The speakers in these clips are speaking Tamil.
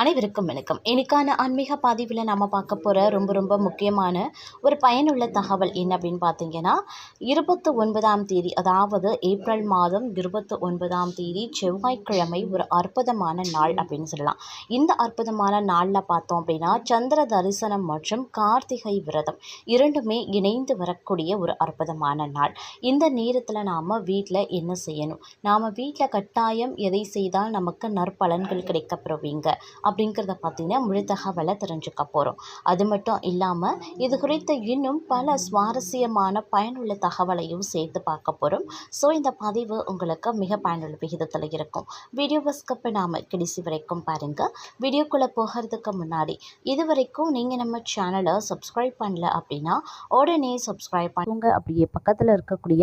அனைவருக்கும் வணக்கம். இன்னைக்கான ஆன்மீக பாதிவில் நம்ம பார்க்க போகிற ரொம்ப ரொம்ப முக்கியமான ஒரு பயனுள்ள தகவல் என்ன அப்படின்னு பார்த்தீங்கன்னா இருபத்து ஒன்பதாம் தேதி அதாவது ஏப்ரல் மாதம் இருபத்து ஒன்பதாம் தேதி செவ்வாய்க்கிழமை ஒரு அற்புதமான நாள் அப்படின்னு சொல்லலாம். இந்த அற்புதமான நாளில் பார்த்தோம் அப்படின்னா சந்திர தரிசனம் மற்றும் கார்த்திகை விரதம் இரண்டுமே இணைந்து வரக்கூடிய ஒரு அற்புதமான நாள். இந்த நேரத்தில் நாம் வீட்டில் என்ன செய்யணும்? நாம் வீட்டில் கட்டாயம் எதை செய்தால் நமக்கு நற்பலன்கள் கிடைக்கப்பெறுவீங்க அப்படிங்கிறத பார்த்தீங்கன்னா முழு தகவலை தெரிஞ்சுக்க போகிறோம் அது மட்டும் இல்லாமல் இது குறித்த இன்னும் பல சுவாரஸ்யமான பயனுள்ள தகவலையும் சேர்த்து பார்க்க போகிறோம் ஸோ இந்த பதிவு உங்களுக்கு மிக பயனுள்ள விகிதத்தில் இருக்கும். வீடியோவை ஸ்கிப் பண்ணாமல் கடைசி வரைக்கும் பாருங்கள் வீடியோக்குள்ளே போகிறதுக்கு முன்னாடி இது வரைக்கும் நீங்கள் நம்ம சேனலை சப்ஸ்கிரைப் பண்ணல அப்படின்னா உடனே சப்ஸ்கிரைப் பண்ணுங்க அப்படியே பக்கத்தில் இருக்கக்கூடிய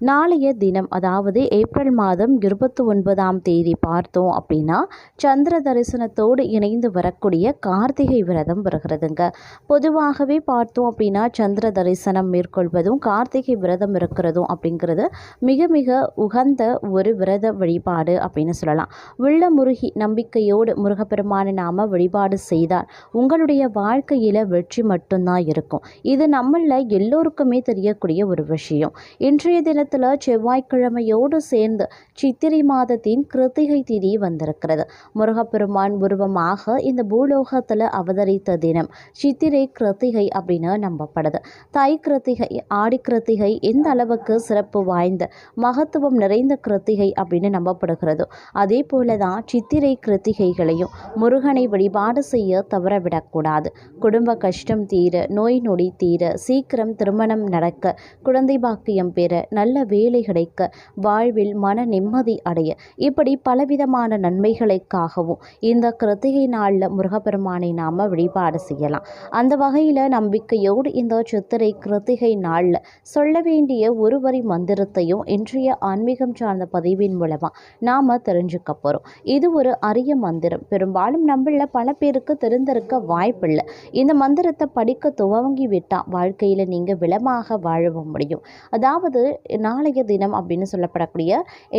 நாளைய தினம் அதாவது ஏப்ரல் மாதம் இருபத்தி ஒன்பதாம் தேதி பார்த்தோம் அப்படின்னா சந்திர தரிசனத்தோடு இணைந்து வரக்கூடிய கார்த்திகை விரதம் வருகிறதுங்க. பொதுவாகவே பார்த்தோம் அப்படின்னா சந்திர தரிசனம் மேற்கொள்வதும் கார்த்திகை விரதம் இருக்கிறதும் அப்படிங்கிறது மிக மிக உகந்த ஒரு விரத வழிபாடு அப்படின்னு சொல்லலாம். உள்ள முருகி நம்பிக்கையோடு முருகப்பெருமானை நாம் வழிபாடு செய்தால் உங்களுடைய வாழ்க்கையில் வெற்றி மட்டும்தான் இருக்கும். இது நம்மள எல்லோருக்குமே தெரியக்கூடிய ஒரு விஷயம். இன்றைய தினத்தில் செவ்வாய்க்கிழமையோடு சேர்ந்து சித்திரை மாதத்தின் கிருத்திகை திதி வந்திருக்கிறது. முருகப்பெருமான் உருவமாக இந்த பூலோகத்தில் அவதரித்த தினம் சித்திரை கிருத்திகை அப்படின்னு நம்பப்படுது. தை கிருத்திகை ஆடி கிருத்திகை எந்த அளவுக்கு சிறப்பு வாய்ந்த மகத்துவம் நிறைந்த கிருத்திகை அப்படின்னு நம்பப்படுகிறதோ. அதே போல தான் சித்திரை கிருத்திகைகளையும் முருகனை வழிபாடு செய்ய தவறவிடக்கூடாது குடும்ப கஷ்டம் தீர நோய் நொடி தீர சீக்கிரம் திருமணம் நடக்க குழந்தை பாக்கியம் பெற நல்ல வேலை கிடைக்க வாழ்வில் மன நிம்மதி அடைய இப்படி பலவிதமான நன்மைகளுக்காகவும் இந்த கிருத்திகை நாளில் முருகப்பெருமானை நாம் வழிபாடு செய்யலாம். அந்த வகையில் நம்பிக்கையோடு இந்த சித்திரை கிருத்திகை நாளில் சொல்ல வேண்டிய ஒரு வரி மந்திரத்தையும் இன்றைய ஆன்மீகம் சார்ந்த பதிவின் மூலமாக நாம் தெரிஞ்சுக்க போகிறோம் இது ஒரு அரிய மந்திரம். பெரும்பாலும் நம்மள பல பேருக்கு தெரிந்திருக்க வாய்ப்பில்லை இந்த மந்திரத்தை படிக்க துவங்கி விட்டால் வாழ்க்கையில் நீங்கள் விளமாக வாழவும் முடியும். அதாவது நாளைய தினம் அப்படின்னு சொல்லப்படக்கூடிய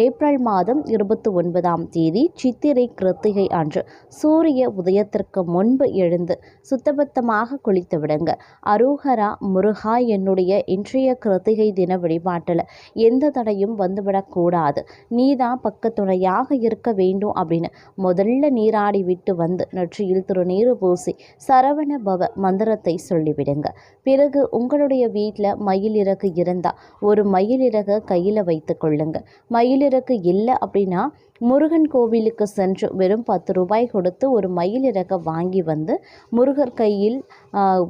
ஏப்ரல் மாதம் இருபத்தி ஒன்பதாம் தேதி சித்திரை கிருத்திகை அன்று சூரிய உதயத்திற்கு முன்பு எழுந்து சுத்தபத்தமாக குளித்து விடுங்க. அரோகரா முருகா என்னுடைய இன்றைய கிருத்திகை தின வழிபாட்டில் எந்த தடையும் வந்துவிடக்கூடாது. நீ தான் பக்கத்துணையாக இருக்க வேண்டும் அப்படின்னு முதல்ல நீராடி விட்டு வந்து நெற்றியில் திருநீர் பூசி சரவண பவ மந்திரத்தை சொல்லிவிடுங்க. பிறகு உங்களுடைய வீட்டில் மயிலிறகு இருந்தால் ஒரு மயிலிறகு கையில் வைத்து கொள்ளுங்க. மயிலிறகு இல்லை அப்படின்னா முருகன் கோவிலுக்கு சென்று வெறும் பத்து ரூபாய் கொடுத்து ஒரு மயிலிறகை வாங்கி வந்து முருகர் கையில்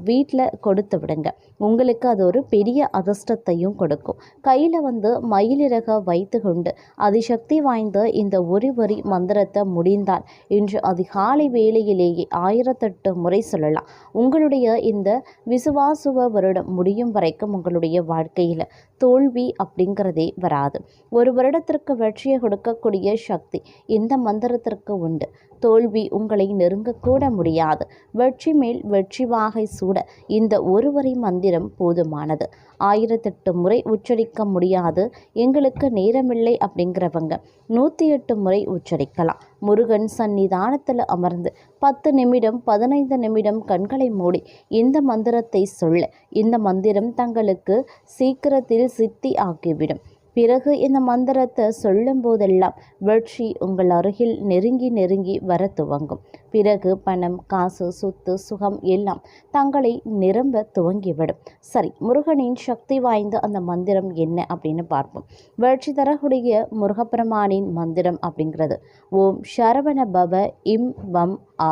வீட்டில் கொடுத்து விடுங்க. உங்களுக்கு அது ஒரு பெரிய அதிர்ஷ்டத்தையும் கொடுக்கும். கையில் வந்து மயிலிறகை வைத்து கொண்டு அதிசக்தி வாய்ந்த இந்த ஒரு வரி மந்திரத்தை முடிந்தால் இன்று அதிகாலை வேளையிலேயே ஆயிரத்தெட்டு முறை சொல்லலாம். உங்களுடைய இந்த விசுவாசுவ வருடம் முடியும் வரைக்கும் உங்களுடைய வாழ்க்கையில் தோல்வி அப்படிங்கிறதே வராது. ஒரு வருடத்திற்கு வெற்றியை கொடுக்கக்கூடிய சக்தி இந்த மந்திரத்திற்கு உண்டு. தோல்வி உங்களை நெருங்கக்கூட முடியாது. வெற்றி மேல் வெற்றி வாகை சூட இந்த ஒருவரி மந்திரம் போதுமானது. ஆயிரத்தெட்டு முறை உச்சரிக்க முடியாது. எங்களுக்கு நேரமில்லை அப்படிங்கிறவங்க நூற்றி எட்டு முறை உச்சரிக்கலாம். முருகன் சன்னிதானத்தில் அமர்ந்து பத்து நிமிடம் பதினைந்து நிமிடம் கண்களை மூடி இந்த மந்திரத்தை சொல்ல. இந்த மந்திரம் தங்களுக்கு சீக்கிரத்தில் சித்தி ஆக்கிவிடும் பிறகு இந்த மந்திரத்தை சொல்லும் போதெல்லாம் வெற்றி உங்கள் அருகில் நெருங்கி நெருங்கி வர துவங்கும். பிறகு பணம் காசு சொத்து சுகம் எல்லாம் தங்களை நிரம்ப துவங்கிவிடும். சரி முருகனின் சக்தி வாய்ந்த அந்த மந்திரம் என்ன அப்படின்னு பார்ப்போம். வெற்றி தரக்கூடிய முருகப்பெருமானின் மந்திரம் அப்படிங்கிறது. ஓம் சரவண பவ இம் வம் ஆ.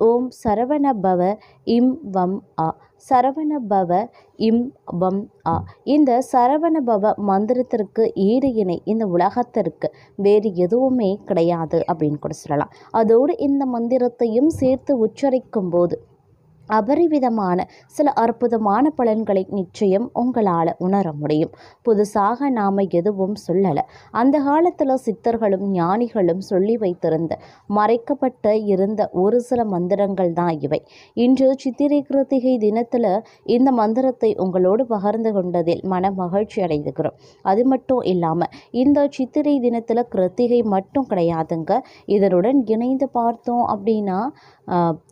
ஓம் சரவண பவ இம் வம் ஆ. சரவண பவ இம் வம் ஆ. இந்த சரவண பவ மந்திரத்திற்கு ஈடு இணை இந்த உலகத்திற்கு. வேறு எதுவுமே கிடையாது அப்படின்னு கூட சொல்லலாம். அதோடு இந்த மந்திரத்தையும் சேர்த்து உச்சரிக்கும் போது அபரிவிதமான சில அற்புதமான பலன்களை நிச்சயம் உங்களால் உணர முடியும். புதுசாக நாம் எதுவும் சொல்லலை. அந்த காலத்தில் சித்தர்களும் ஞானிகளும் சொல்லி வைத்திருந்த மறைக்கப்பட்ட இருந்த ஒரு சில மந்திரங்கள் தான் இவை. இன்று சித்திரை கிருத்திகை தினத்தில் இந்த மந்திரத்தை உங்களோடு பகிர்ந்து கொண்டதில் மன மகிழ்ச்சி அடைந்துக்கிறோம் அது மட்டும் இல்லாமல் இந்த சித்திரை தினத்தில் கிருத்திகை மட்டும் கிடையாதுங்க. இதனுடன் இணைந்து பார்த்தோம் அப்படின்னா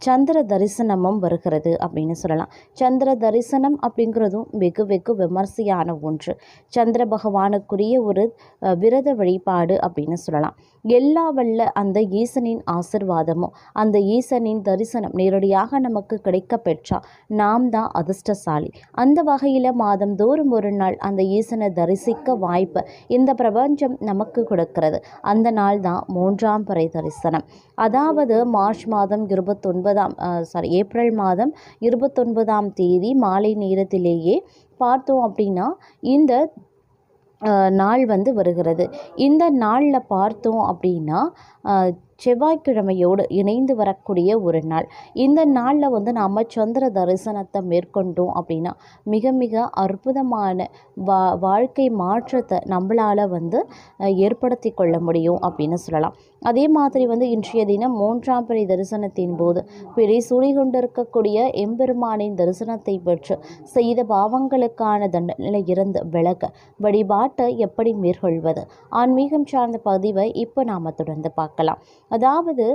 சந்திர தரிசனமும் வருகிறது. அப்படின்னு சொல்லலாம். சந்திர தரிசனம் அப்படிங்கிறதும் வெகு வெகு விமர்சையான ஒன்று. சந்திர பகவானுக்குரிய ஒரு விரத வழிபாடு அப்படின்னு சொல்லலாம். எல்லா வல்ல அந்த ஈசனின் ஆசிர்வாதமும் அந்த ஈசனின் தரிசனம் நேரடியாக நமக்கு கிடைக்க பெற்றா நாம் தான் அதிர்ஷ்டசாலி. அந்த வகையில் மாதந்தோறும் ஒரு நாள் அந்த ஈசனை தரிசிக்க வாய்ப்பு இந்த பிரபஞ்சம் நமக்கு கொடுக்கிறது. அந்த நாள் தான் மூன்றாம் பிறை தரிசனம். அதாவது மார்ச் மாதம் இருபத்தொன்பதாம் சாரி ஏப்ரல் மாதம் இருபத்தொன்பதாம் தேதி மாலை நேரத்திலேயே பார்த்தோம் அப்படின்னா இந்த நாள் வந்து வருகிறது. இந்த நாளில் பார்த்தோம் அப்படின்னா செவ்வாய்க்கிழமையோடு இணைந்து வரக்கூடிய ஒரு நாள். இந்த நாளில் வந்து நாம் சந்திர தரிசனத்தை மேற்கொண்டோம் அப்படின்னா மிக மிக அற்புதமான வா வாழ்க்கை மாற்றத்தை நம்மளால் வந்து ஏற்படுத்தி கொள்ள முடியும் அப்படின்னு சொல்லலாம். அதே மாதிரி வந்து இன்றைய தினம் மூன்றாம் பிறை தரிசனத்தின் போது பிறை சூழி கொண்டிருக்கக்கூடிய எம்பெருமானின் தரிசனத்தை பெற்று செய்த பாவங்களுக்கான தண்டனை இருந்து விலக வழிபாட்டை எப்படி மேற்கொள்வது? ஆன்மீகம் சார்ந்த பதிவை இப்போ நாம் தொடர்ந்து பார்க்கலாம். அதாவது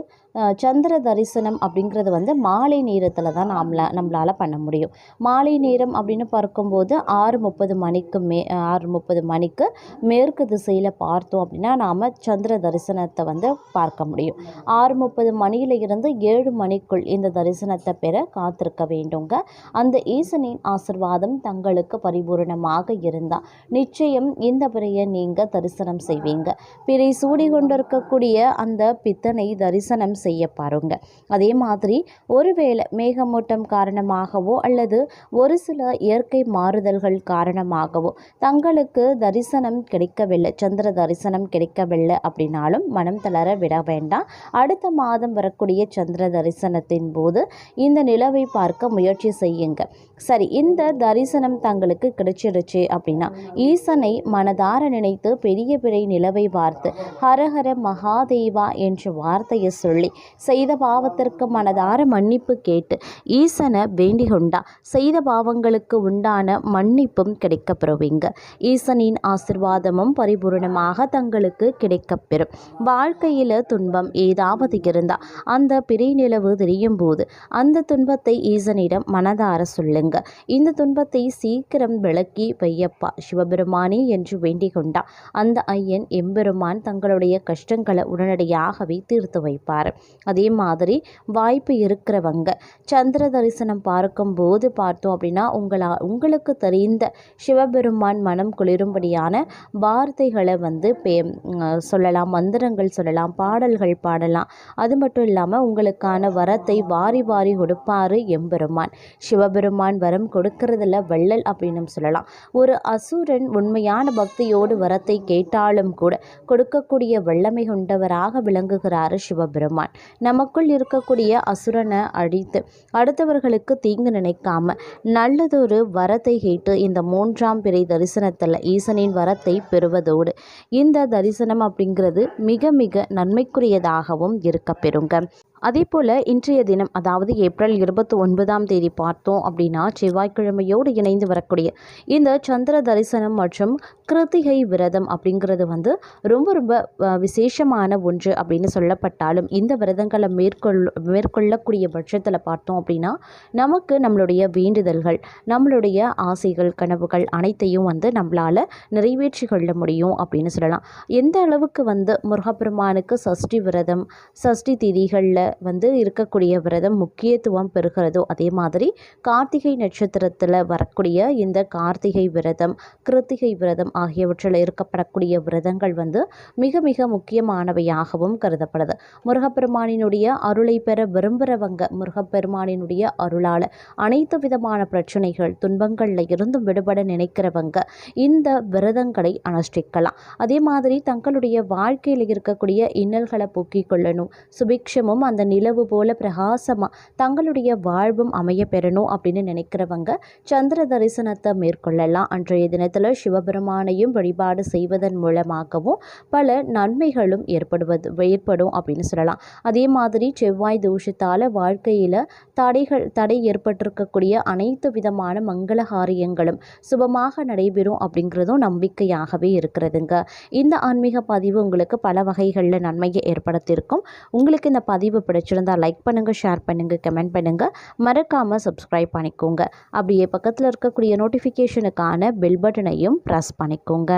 சந்திர தரிசனம் அப்படிங்கிறது வந்து மாலை நேரத்தில் தான் நாமள நம்மளால் பண்ண முடியும். மாலை நேரம் அப்படின்னு பார்க்கும்போது ஆறு முப்பது மணிக்கு மே ஆறு முப்பது மணிக்கு மேற்கு திசையில் பார்த்தோம் அப்படின்னா நாம் சந்திர தரிசனத்தை வந்து பார்க்க முடியும். ஆறு முப்பது மணியில இருந்து ஏழு மணிக்குள் இந்த தரிசனத்தை பெற காத்திருக்க வேண்டுங்க. அந்த ஈசனின் ஆசிர்வாதம் தங்களுக்கு பரிபூரணமாக இருந்தால் நிச்சயம் இந்த பிறையை நீங்கள் தரிசனம் செய்வீங்க. பிறை சூடி கொண்டிருக்கக்கூடிய அந்த பித்தனை தரிசனம் செய்ய பாருங்க. அதே மாதிரி ஒருவேளை மேகமூட்டம் காரணமாகவோ அல்லது ஒரு சில இயற்கை மாறுதல்கள் காரணமாகவோ தங்களுக்கு தரிசனம் கிடைக்கவில்லை சந்திர தரிசனம் கிடைக்கவில்லை அப்படின்னாலும் மனம் தளர வர விட வேண்டாம் அடுத்த மாதம் வரக்கூடிய சந்திர தரிசனத்தின் போது இந்த நிலவை பார்க்க முயற்சி செய்யுங்க. சரி இந்த தரிசனம் தங்களுக்கு கிடைச்சிருச்சு அப்படின்னா ஈசனை மனதார நினைத்து பெரிய பிறை நிலவை பார்த்து ஹரஹர மகாதேவா என்ற வார்த்தையை சொல்லி செய்த பாவத்திற்கு மனதார மன்னிப்பு கேட்டு ஈசனை வேண்டிக் கொண்டா செய்த பாவங்களுக்கு உண்டான மன்னிப்பும் கிடைக்கப்பெறுவீங்க. ஈசனின் ஆசிர்வாதமும் பரிபூர்ணமாக தங்களுக்கு கிடைக்கப்பெறும். வாழ்க்கையில் துன்பம் ஏதாவது இருந்தால் அந்த பிறை நிலவு தெரியும் போது அந்த துன்பத்தை ஈசனிடம் மனதார சொல்லுங்க. இந்த துன்பத்தை சீக்கிரம் விளக்கி வையப்பா. சிவபெருமானே என்று வேண்டிக் கொண்டா அந்த ஐயன் எம்பெருமான் தங்களுடைய கஷ்டங்களை உடனடியாகவே தீர்த்து வைப்பார். அதே மாதிரி வாய்ப்பு இருக்கிறவங்க சந்திர தரிசனம் பார்க்கும்போது பார்த்தோம் அப்படின்னா உங்களா உங்களுக்கு தெரிந்த சிவபெருமான் மனம் குளிரும்படியான வார்த்தைகளை வந்து பே சொல்லலாம் மந்திரங்கள் சொல்லலாம். பாடல்கள் பாடலாம். அது மட்டும் இல்லாமல் உங்களுக்கான வரத்தை வாரி வாரி கொடுப்பாரு எம்பெருமான். சிவபெருமான் வரம் கொடுக்கறதுல வள்ளல் அப்படின்னு சொல்லலாம். ஒரு அசுரன் உண்மையான பக்தியோடு வரத்தை கேட்டாலும் கூட கொடுக்கக்கூடிய வல்லமை கொண்டவராக விளங்குகிறாரு சிவபெருமான். நமக்குள் இருக்கக்கூடிய அசுரனை அழித்து அடுத்தவர்களுக்கு தீங்கு நினைக்காம நல்லதொரு வரத்தை கேட்டு இந்த மூன்றாம் பிறை தரிசனத்தில் ஈசனின் வரத்தை பெறுவதோடு இந்த தரிசனம் அப்படிங்கிறது மிக மிக நன்மைக்குரியதாகவும் இருக்க பெறுங்க அதே போல் இன்றைய தினம் அதாவது ஏப்ரல் இருபத்தி ஒன்பதாம் தேதி பார்த்தோம் அப்படின்னா செவ்வாய்க்கிழமையோடு இணைந்து வரக்கூடிய இந்த சந்திர தரிசனம் மற்றும் கிருத்திகை விரதம் அப்படிங்கிறது வந்து ரொம்ப ரொம்ப விசேஷமான ஒன்று அப்படின்னு சொல்லப்பட்டாலும் இந்த விரதங்களை மேற்கொள் மேற்கொள்ளக்கூடிய பட்சத்தில் பார்த்தோம் அப்படின்னா நமக்கு நம்மளுடைய வேண்டுதல்கள் நம்மளுடைய ஆசைகள் கனவுகள் அனைத்தையும் வந்து நம்மளால் நிறைவேற்றி கொள்ள முடியும் அப்படின்னு சொல்லலாம். எந்த அளவுக்கு வந்து முருகப்பெருமானுக்கு சஷ்டி விரதம் சஷ்டி திதிகளில் வந்து இருக்கக்கூடிய விரதம் முக்கியத்துவம் பெறுகிறதோ அதே மாதிரி கார்த்திகை நட்சத்திரத்தில் வரக்கூடிய இந்த கார்த்திகை விரதம் கிருத்திகை விரதம் ஆகியவற்றில் இருக்கப்படக்கூடிய விரதங்கள் வந்து மிக மிக முக்கியமானவையாகவும் கருதப்படுது. முருகப்பெருமானினுடைய அருளை பெற விரும்புகிறவங்க முருகப்பெருமானினுடைய அருளால் அனைத்து விதமான பிரச்சனைகள் துன்பங்களில் இருந்தும் விடுபட நினைக்கிறவங்க இந்த விரதங்களை அனுஷ்டிக்கலாம். அதே மாதிரி தங்களுடைய வாழ்க்கையில் இருக்கக்கூடிய இன்னல்களை போக்கிக் கொள்ளணும் சுபிக்ஷமும் அந்த அந்த நிலவு போல பிரகாசமாக தங்களுடைய வாழ்வும் அமைய பெறணும் அப்படின்னு நினைக்கிறவங்க சந்திர தரிசனத்தை மேற்கொள்ளலாம். அன்றைய தினத்தில் சிவபெருமானையும் வழிபாடு செய்வதன் மூலமாகவும் பல நன்மைகளும் ஏற்படுவது ஏற்படும் அப்படின்னு சொல்லலாம். அதே மாதிரி செவ்வாய் தோஷத்தால் வாழ்க்கையில் தடைகள் தடை ஏற்பட்டிருக்கக்கூடிய அனைத்து விதமான மங்கள காரியங்களும் சுபமாக நடைபெறும் அப்படிங்கிறதும் நம்பிக்கையாகவே இருக்கிறதுங்க. இந்த ஆன்மீக பதிவு உங்களுக்கு பல வகைகளில் நன்மையை ஏற்படுத்தியிருக்கும். உங்களுக்கு இந்த பதிவு பிடிச்சிருந்தா லைக் பண்ணுங்கள் ஷேர் பண்ணுங்கள் கமெண்ட் பண்ணுங்கள் மறக்காமல் சப்ஸ்கிரைப் பண்ணிக்கோங்க. அப்படியே பக்கத்தில் இருக்கக்கூடிய நோட்டிஃபிகேஷனுக்கான பெல் பட்டனையும் ப்ரெஸ் பண்ணிக்கோங்க.